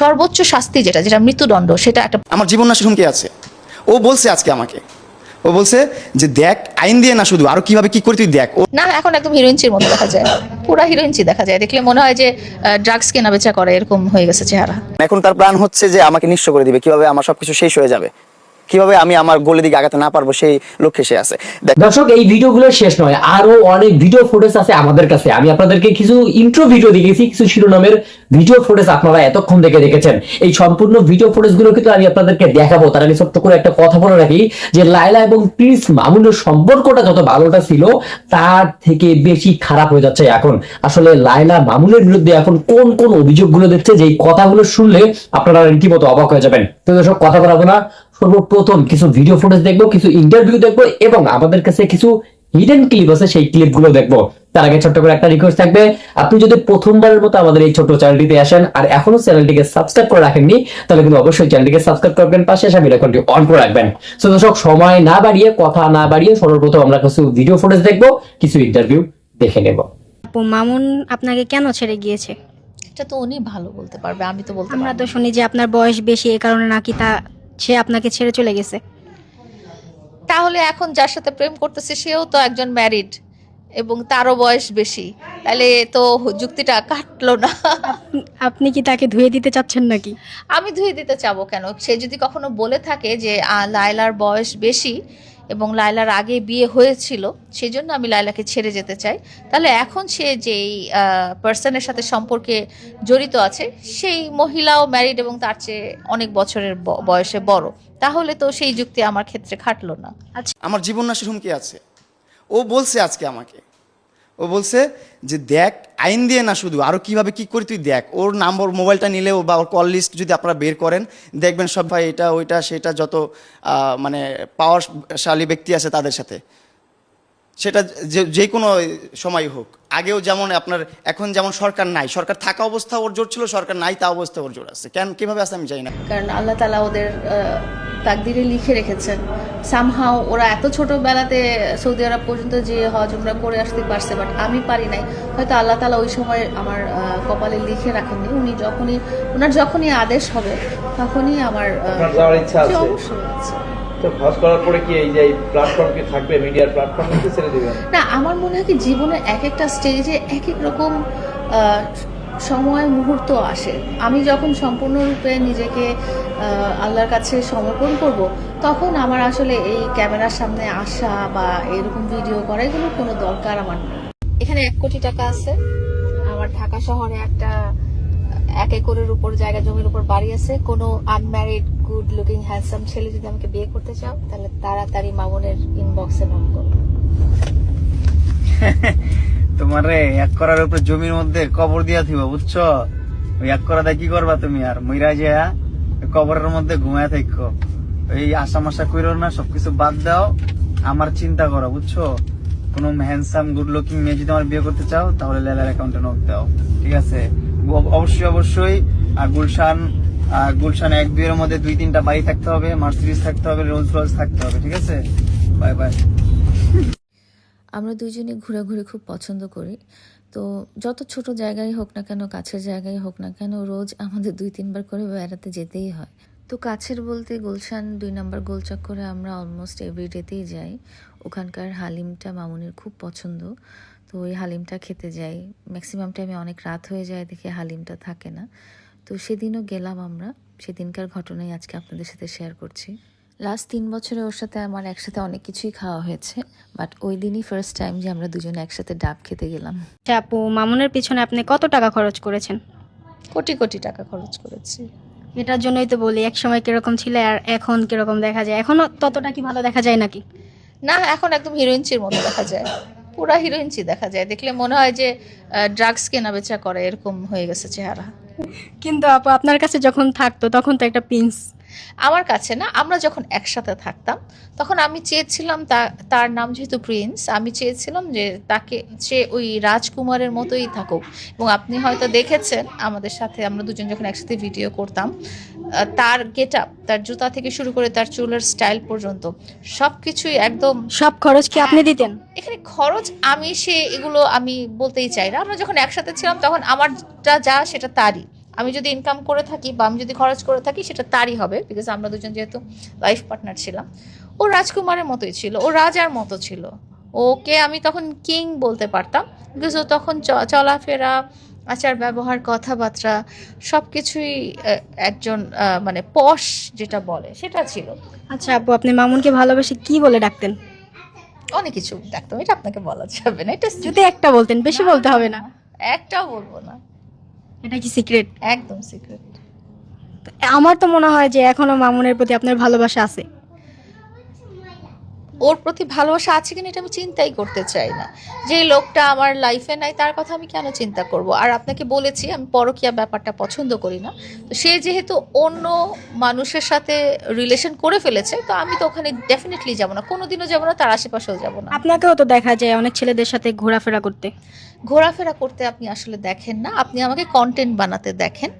সর্বোচ্চ শাস্তি যেটা যেটা মৃত্যুদণ্ড সেটা একটা আমার জীবন নাশের হুমকি আছে। ও বলছে আজকে আমাকে। ও বলছে যে দেখ আইন দিয়ে না শুধু আরও কীভাবে কি করে তুই দেখ। না এখন একদম হিরোইনচির মতো দেখা যায়। পুরা হিরোইনচি দেখা যায়। দেখলে মনে হয় যে ড্রাগস কেনা বেচা করে এরকম হয়ে গেছে চেহারা। এখন তার প্ল্যান হচ্ছে যে আমাকে নিঃস্ব করে দিবে। কীভাবে আমার সবকিছু শেষ হয়ে যাবে? কীভাবে আমি আমার গোলের দিকে আগাতে না পারব সেই লক্ষ্যে সে আছে। দর্শক, এই ভিডিওগুলো শেষ নয়, আরও অনেক ভিডিও ফুটেজ আছে আমাদের কাছে। আমি আপনাদেরকে কিছু ইন্ট্রো ভিডিও দেখিয়েছি, কিছু শিরোনামের ভিডিও ফুটেজ আপনারা এতক্ষণ থেকে দেখেছেন। এই সম্পূর্ণ ভিডিও ফুটেজগুলো কিন্তু আমি আপনাদেরকে দেখাবো। তার আগে ছোট্ট করে একটা কথা বলে রাখি যে লাইলা এবং প্রিন্স মামুনের সম্পর্কটা যত ভালোটা ছিল, তার থেকে বেশি খারাপ হয়ে যাচ্ছে এখন। আসলে লাইলা মামুনের বিরুদ্ধে এখন কোন কোন অভিযোগগুলো দেখছে যে এই কথাগুলো শুনলে আপনারা রীতিমতো অবাক হয়ে যাবেন। তো দর্শক, কথা বলাবো না। সর্বপ্রথম কিছু ভিডিও ফুটেজ দেখব কিছু ইন্টারভিউ দেখব এবং আমাদের কাছে কিছু হিডেন ক্লিপ আছে সেই ক্লিপগুলো দেখব। তার আগে ছোট্ট করে একটা রিকোয়েস্ট থাকবে আপনি যদি প্রথমবারের মতো আমাদের এই ছোট চ্যানেলটিতে আসেন আর এখনও চ্যানেলটিকে সাবস্ক্রাইব করে রাখেননি তাহলে কিন্তু অবশ্যই চ্যানেলটিকে সাবস্ক্রাইব করবেন পাশে আসা বেল অন করে রাখবেন। সো দর্শক সময় না বাড়িয়ে কথা না বাড়িয়ে সর্বপ্রথম আমরা কিছু ভিডিও ফুটেজ দেখব কিছু ইন্টারভিউ দেখে নেব। আপু মামুন আপনাকে কেন ছেড়ে গিয়েছে? এটা তো উনি ভালো বলতে পারবে আমি তো বলতে আমরা তো শুনি যে আপনার বয়স বেশি এই কারণে নাকি তা সে আপনাকে ছেড়ে চলে গেছে। তাহলে এখন যার সাথে প্রেম করতেছে সেও তো একজন ম্যারিড এবং তারও বয়স বেশি। তাহলে তো যুক্তিটা কাটলো না। আপনি কি তাকে ধুয়ে দিতে চাচ্ছেন নাকি? আমি ধুয়ে দিতে চাবো কেন? সে যদি কখনো বলে থাকে যে লাইলার লায়লার বয়স বেশি এবং লায়লার আগে বিয়ে হয়েছিল সেই জন্য আমি লায়লাকে ছেড়ে যেতে চাই। তাহলে এখন সে যেই পার্সনের সাথে সম্পর্কে জড়িত আছে, সেই মহিলাও ম্যারিড এবং তার চেয়ে অনেক বছরের বয়সে বড়। তাহলে তো সেই যুক্তি আমার ক্ষেত্রে খাটলো না। আচ্ছা আমার জীবন নাশের হুমকি আছে। ও বলছে আজকে আমাকে। ও বলছে যে, দেখ, আইন দিয়ে না শুধু আরও কীভাবে কী করি তুই দেখ, ওর নাম্বার, মোবাইলটা নিলেও বা ওর কল লিস্ট যদি আপনারা বের করেন, দেখবেন সব ভাই এটা, ওইটা, সেটা যত মানে পাওয়ারশালী ব্যক্তি আছে তাদের সাথে। সেটা যে যে কোনো সময় হোক। আগেও যেমন আপনার এখন যেমন সরকার নাই সরকার থাকা অবস্থা ওর জোর ছিল সরকার নাই তা অবস্থা ওর জোর আছে। কেন কীভাবে আছে আমি জানি না। কারণ আল্লাহ তালা ওদের আহ, তাকদিরে লিখে রেখেছেন। সামহাও ওরা এত ছোটবেলাতে সৌদি আরব পর্যন্ত যে হজ উমরা করে আসতে পারছে বাট আমি পারি নাই। হয়তো আল্লাহ তালা ওই সময় আমার আহ, কপালে লিখে রাখেননি। উনি যখনই ওনার যখনই আদেশ হবে তখনই আমার? অবশ্যই কি এই যে প্ল্যাটফর্ম কি থাকবে মিডিয়ার প্ল্যাটফর্ম না, আমার মনে হয় কি জীবনের এক একটা স্টেজে এক এক রকম সময় মুহূর্ত আসে। আমি যখন সম্পূর্ণরূপে নিজেকে আল্লাহর কাছে সমর্পণ করব, তখন আমার আসলে এই ক্যামেরার সামনে আসা বা এরকম ভিডিও করা এগুলো কোনো দরকার আমার এখানে এক কোটি টাকা আছে। আমার ঢাকা শহরে একটা এক একরের উপর জায়গা, জমির উপর বাড়ি আছে। কোনো আনম্যারিড গুড লুকিং হ্যান্ডসাম ছেলে যদি আমাকে বিয়ে করতে চাও, তাহলে তাড়াতাড়ি মামুনের ইনবক্সে নক করো তোমারে এক করার উপরে জমির মধ্যে কবর দিয়া থিব, বুঝছ? ওই এক করা কি করবা তুমি আর? মইরা যায় কবরের মধ্যে ঘুমায় থাকো এই আশা মাশা কইরো না, সবকিছু বাদ দাও। আমার চিন্তা করো, বুঝছ? কোনো হ্যান্ডসাম গুড লুকিং মেয়ে যদি আমার বিয়ে করতে চাও, তাহলে লেলার অ্যাকাউন্টে নক দাও। ঠিক আছে? অবশ্যই অবশ্যই। গুলশান গুলশান এক, দুইয়ের মধ্যে দুই, তিনটা বাড়ি থাকতে হবে, মার্সিডিজ থাকতে হবে, রোলস রয়েস থাকতে হবে, ঠিক আছে? Bye bye. আমরা দুইজনে ঘোরাঘুরি খুব পছন্দ করি। তো যত ছোট জায়গায় হোক না কেন, কাছের জায়গায় হোক না কেন, রোজ আমাদের দুই, তিনবার করে বেড়াতে যেতেই হয়। তো কাছের বলতে গুলশান দুই নম্বর গোলচক করে আমরা অলমোস্ট এভরিডেতেই যাই। ওখানকার হালিমটা মামুনির খুব পছন্দ। তো ওই হালিমটা খেতে যাই। ম্যাক্সিমাম টাইমে অনেক রাত হয়ে যায় দেখে হালিমটা থাকে না। তো সেদিনও গেলাম আমরা। সেদিনকার ঘটনাই আজকে আপনাদের সাথে শেয়ার করছি। লাস্ট তিন বছরে ওর সাথে আমার একসাথে অনেক কিছুই খাওয়া হয়েছে। বাট ওই দিনই ফার্স্ট টাইম যে আমরা দুজনে একসাথে ডাব খেতে গেলাম। আপু মামুনের পিছনে আপনি কত টাকা খরচ করেছেন? কোটি কোটি টাকা খরচ করেছি। এটার জন্যই তো বলি এক সময় কীরকম ছিল আর এখন কীরকম দেখা যায়? এখনও ততটা কি ভালো দেখা যায় নাকি? না এখন একদম হিরোইনচির মতো দেখা যায়। পুরা হিরোইনচি দেখা যায়। দেখলে মনে হয় যে ড্রাগস কেনাবেচা করে এরকম হয়ে গেছে চেহারা। কিন্তু আপু, আপনার কাছে যখন থাকতো, তখন তো একটা প্রিন্স আমার কাছে না আমরা যখন একসাথে থাকতাম তখন আমি চেয়েছিলাম তা- তার নাম যেহেতু প্রিন্স আমি চেয়েছিলাম যে তাকে সে ওই রাজকুমারের মতোই থাকুক। এবং আপনি হয়তো দেখেছেন আমাদের সাথে আমরা দুজন যখন একসাথে ভিডিও করতাম তার গেট আপ তার জুতা থেকে শুরু করে তার চুলের স্টাইল পর্যন্ত সব কিছুই একদম সব খরচ কি আপনি দিতেন? এখানে খরচ আমি সে এগুলো আমি বলতেই চাই না। আমরা যখন একসাথে ছিলাম তখন আমারটা যা সেটা তারই। আমি যদি ইনকাম করে থাকি বা আমি যদি খরচ করে থাকি সেটা তারই হবে বিকজ আমরা দুজন যেহেতু লাইফ পার্টনার ছিলাম। ও রাজকুমারের মতোই ছিল ও রাজার মতো ছিল। ওকে আমি তখন কিং বলতে পারতাম বিকজ ও তখন চলাফেরা আচার ব্যবহার কথাবার্তা সব কিছুই একজন মানে পশ যেটা বলে সেটা ছিল। আচ্ছা আপু আপনি মামুনকে ভালোবেসে কি বলে ডাকতেন? অনেক কিছু দেখতাম এটা আপনাকে বলা যাবে না এটা যদি একটা বলতেন বেশি বলতে হবে না। একটাও বলব না। এটা কি সিক্রেট একদম সিক্রেট আমার তো মনে হয় যে এখনও মামুনের প্রতি আপনার ভালোবাসা আছে। ওর প্রতি ভালোবাসা আছে কিনা এটা আমি চিন্তাই করতে চাই না। যে লোকটা আমার লাইফে নাই তার কথা আমি কেন চিন্তা করব? আর আপনাকে বলেছি আমি পরকিয়া ব্যাপারটা পছন্দ করি না। তো সে যেহেতু অন্য মানুষের সাথে রিলেশন করে ফেলেছে তো আমি তো ওখানে ডেফিনেটলি যাব না। কোনোদিনও যাব না তার আশেপাশেও যাব না। আপনাকেও তো দেখা যায় অনেক ছেলেদের সাথে ঘোরাফেরা করতে। ঘোরাফেরা করতে আপনি আসলে দেখেন না। আপনি আমাকে কন্টেন্ট বানাতে দেখেন।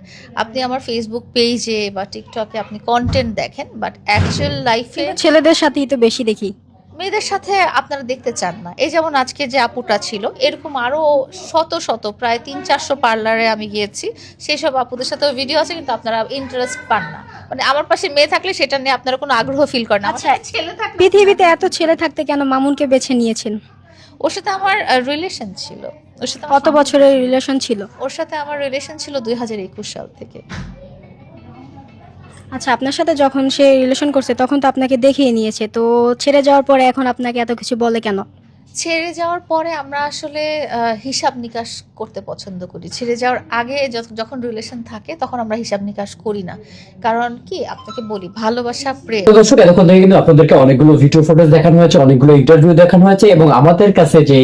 আপনি আমার ফেসবুক পেজে বা টিকটকে আপনি কন্টেন্ট দেখেন বাট অ্যাকচুয়াল লাইফে ছেলেদের সাথেই তো বেশি দেখি। মেয়েদের সাথে আপনারা দেখতে চান না। এই যেমন আজকে যে আপুটা ছিল এরকম আরও শত শত প্রায় তিন চারশো পার্লারে আমি গিয়েছি। সেই সব আপুদের সাথেও ভিডিও আছে কিন্তু আপনারা ইন্টারেস্ট পান না। মানে আমার পাশে মেয়ে থাকলে সেটা নিয়ে আপনারা কোনো আগ্রহ ফিল করেন না। আচ্ছা, ছেলে থাকলে পৃথিবীতে এত ছেলে থাকতে কেন মামুনকে বেছে নিয়েছেন? ওর সাথে আমার রিলেশন ছিল। ওর সাথে কত বছরের রিলেশন ছিল? ওর সাথে আমার রিলেশন ছিল দুই হাজার একুশ সাল থেকে। আচ্ছা আপনার সাথে যখন সে রিলেশন করছে তখন তো আপনাকে দেখিয়ে নিয়েছে। তো ছেড়ে যাওয়ার পরে এখন আপনাকে এত কিছু বলে কেন? ছেড়ে যাওয়ার পরে আমরা আসলে হিসাব নিকাশ করতে পছন্দ করি। ছেড়ে যাওয়ার আগে যখন রিলেশন থাকে তখন আমরা হিসাব নিকাশ করি না। কারণ কি? আপনাকে বলি, ভালোবাসা, প্রেম। দর্শক, এতক্ষণ থেকে কিন্তু আপনাদেরকে অনেকগুলো ভিডিও ফুটেজ দেখানো হয়েছে, অনেকগুলো ইন্টারভিউ দেখানো হয়েছে এবং আমাদের কাছে যে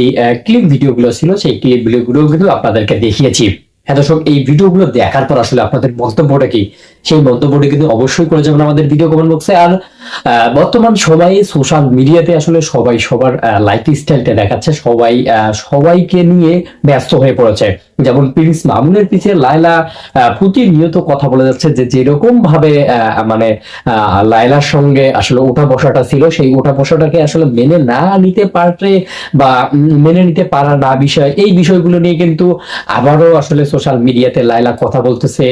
ক্লিপ ভিডিওগুলো ছিল, সেই ক্লিপ ভিডিওগুলো কিন্তু আপনাদেরকে দেখিয়েছি। হ্যাঁ দর্শক, এই ভিডিওগুলো দেখার পর আসলে আপনাদের মন্তব্যটা কি? সেই মন্তব্যটি কিন্তু অবশ্যই করে যাবেন আমাদের ভিডিও কমেন্ট বক্সে আর বর্তমান সবাই সোশ্যাল মিডিয়াতে আসলে সবাই সবার লাইফ স্টাইলটা দেখাচ্ছে। সবাই সবাইকে নিয়ে ব্যস্ত হয়ে পড়েছে। যেমন প্রিন্স মামুনের পিছিয়ে আহ, প্রতিনিয়ত কথা বলে যাচ্ছে যে যেরকম ভাবে মানে আহ, লায়লার সঙ্গে আসলে ওঠা বসাটা ছিল সেই ওঠা বসাটাকে আসলে মেনে না নিতে পারলে বা মেনে নিতে পারা না বিষয় এই বিষয়গুলো নিয়ে কিন্তু আবারও আসলে সোশ্যাল মিডিয়াতে লায়লা কথা বলতেছে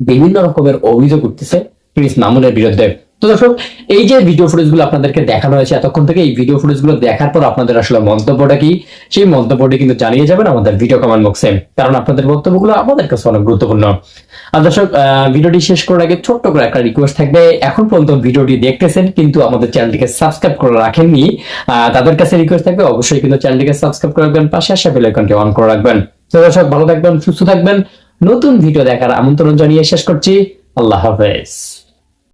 বিভিন্ন রকমের অভিযোগ উঠতেছে প্রিন্স মামুনের বিরুদ্ধে। তো দর্শক, এই যে ভিডিও ফুটেজগুলো আপনাদেরকে দেখানো হয়েছে এতক্ষণ থেকে, এই ভিডিও ফুটেজগুলো দেখার পর আপনাদের আসলে মন্তব্যটা কি? সেই মন্তব্যটি কিন্তু জানিয়ে যাবেন আমাদের ভিডিও কমেন্ট বক্সে কারণ আপনাদের বক্তব্যগুলো আমাদের কাছে অনেক গুরুত্বপূর্ণ। আর দর্শক ভিডিওটি শেষ করার আগে ছোট্ট করে একটা রিকোয়েস্ট থাকবে। এখন পর্যন্ত ভিডিওটি দেখতেছেন, কিন্তু আমাদের চ্যানেলটিকে সাবস্ক্রাইব করে রাখেননি। তাদের কাছে রিকোয়েস্ট থাকবে, অবশ্যই কিন্তু চ্যানেলটিকে সাবস্ক্রাইব করে রাখবেন, পাশে আসা বেল আইকনটি অন করে রাখবেন। তো দর্শক, ভালো থাকবেন, সুস্থ থাকবেন। নতুন ভিডিও দেখার আমন্ত্রণ জানিয়ে শেষ করছি। আল্লাহ হাফেজ।